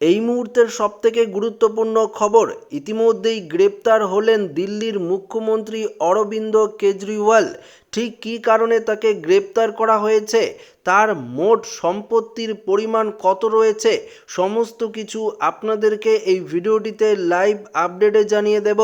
এই মুহূর্তের সবথেকে গুরুত্বপূর্ণ খবর, ইতিমধ্যেই গ্রেপ্তার হলেন দিল্লির মুখ্যমন্ত্রী অরবিন্দ কেজরিওয়াল। ঠিক কী কারণে তাকে গ্রেপ্তার করা হয়েছে? তার মোট সম্পত্তির পরিমাণ কত রয়েছে? সমস্ত কিছু আপনাদেরকে এই ভিডিওটিতে লাইভ আপডেটে জানিয়ে দেব।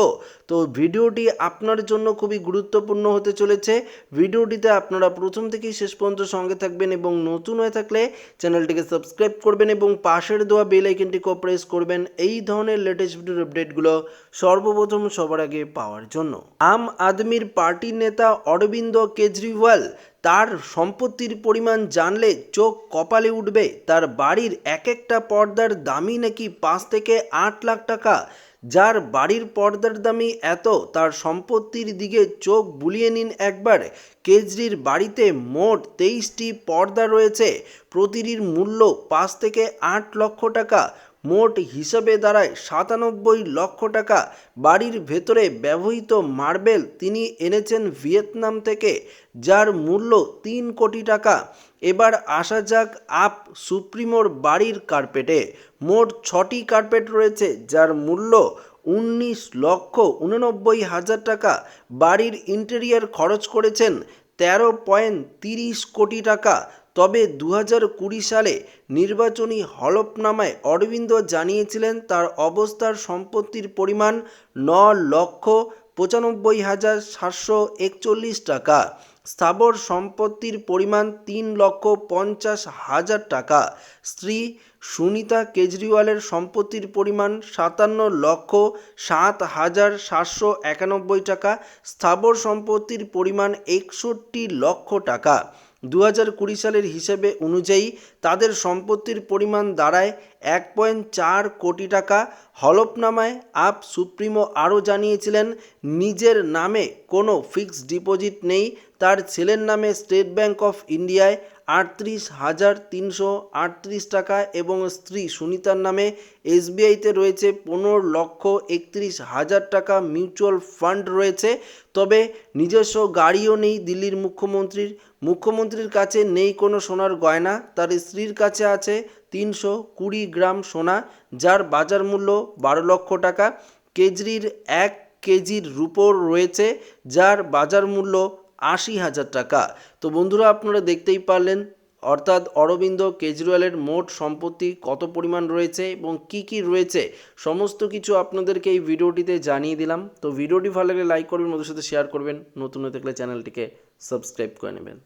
তো ভিডিওটি আপনার জন্য খুবই গুরুত্বপূর্ণ হতে চলেছে। ভিডিওটিতে আপনারা প্রথম থেকেই শেষ পর্যন্ত সঙ্গে থাকবেন এবং নতুন হয়ে থাকলে চ্যানেলটিকে সাবস্ক্রাইব করবেন এবং পাশের দেওয়া বেল আইকনটিকেও প্রেস করবেন এই ধরনের লেটেস্ট ভিডিওর আপডেটগুলো সর্বপ্রথম সবার আগে পাওয়ার জন্য। আম আদমির পার্টির নেতা অরবিন্দ কেজরিওয়াল তার সম্পত্তির পরিমাণ জানলে চোখ কপালে উঠবে, তার বাড়ির এক একটা পর্দার দামই নাকি পাঁচ থেকে আট লাখ টাকা। যার বাড়ির পর্দার দামি এত, তার সম্পত্তির দিকে চোখ বুলিয়ে নিন একবার। কেজরির বাড়িতে মোট তেইশটি পর্দা রয়েছে। প্রতিটির মূল্য পাঁচ থেকে আট লক্ষ টাকা। মোট হিসাবে দাঁড়ায় সাতানব্বই লক্ষ টাকা। বাড়ির ভেতরে ব্যবহৃত মার্বেল তিনি এনেছেন ভিয়েতনাম থেকে, যার মূল্য তিন কোটি টাকা। এবার আসা যাক আপ সুপ্রিমোর বাড়ির কার্পেটে। মোট ছটি কার্পেট রয়েছে, যার মূল্য উনিশ লক্ষ উননব্বই হাজার টাকা। বাড়ির ইন্টেরিয়ার খরচ করেছেন তেরো পয়েন্ট তিরিশ কোটি টাকা। তবে দু হাজার কুড়ি সালে নির্বাচনী হলফনামায় অরবিন্দ জানিয়েছিলেন তার অবস্থার সম্পত্তির পরিমাণ ন লক্ষ পঁচানব্বই হাজার সাতশো একচল্লিশ টাকা, স্থাবর সম্পত্তির পরিমাণ তিন লক্ষ পঞ্চাশ হাজার টাকা, স্ত্রী সুনিতা কেজরিওয়ালের সম্পত্তির পরিমাণ সাতান্ন লক্ষ সাত হাজার সাতশো একানব্বই টাকা, স্থাবর সম্পত্তির পরিমাণ একষট্টি লক্ষ টাকা। দু হাজার কুড়ি সালের হিসেবে অনুযায়ী তাদের সম্পত্তির পরিমাণ দাঁড়ায় এক পয়েন্ট চার কোটি টাকা হলফনামায় আপ সুপ্রিমো আরও জানিয়েছিলেন, নিজের নামে কোনো ফিক্সড ডিপোজিট নেই, তার ছেলের নামে স্টেট ব্যাংক অফ ইন্ডিয়ায় আটত্রিশ হাজার তিনশো আটত্রিশ টাকা এবং স্ত্রী সুনিতার নামে এসবিআইতে রয়েছে পনেরো লক্ষ একত্রিশ হাজার টাকা মিউচুয়াল ফান্ড রয়েছে, তবে নিজস্ব গাড়িও নেই দিল্লির মুখ্যমন্ত্রীর। মুখ্যমন্ত্রীর কাছে নেই কোনো সোনার গয়না, তার স্ত্রীর কাছে আছে তিনশো কুড়ি গ্রাম সোনা, যার বাজার মূল্য বারো লক্ষ টাকা। কেজরির এক কেজির রুপোর রয়েছে, যার বাজার মূল্য আশি হাজার টাকা। তো বন্ধুরা, আপনারা দেখতেই পারলেন, অর্থাৎ অরবিন্দ কেজরিওয়ালের মোট সম্পত্তি কত পরিমাণ রয়েছে এবং কি কি রয়েছে, সমস্ত কিছু আপনাদেরকে এই ভিডিওটিতে জানিয়ে দিলাম। তো ভিডিওটি ভালো লাগলে লাইক করবেন, ওদের সাথে শেয়ার করবেন, নতুন হয়ে থাকলে চ্যানেলটিকে সাবস্ক্রাইব করে নেবেন।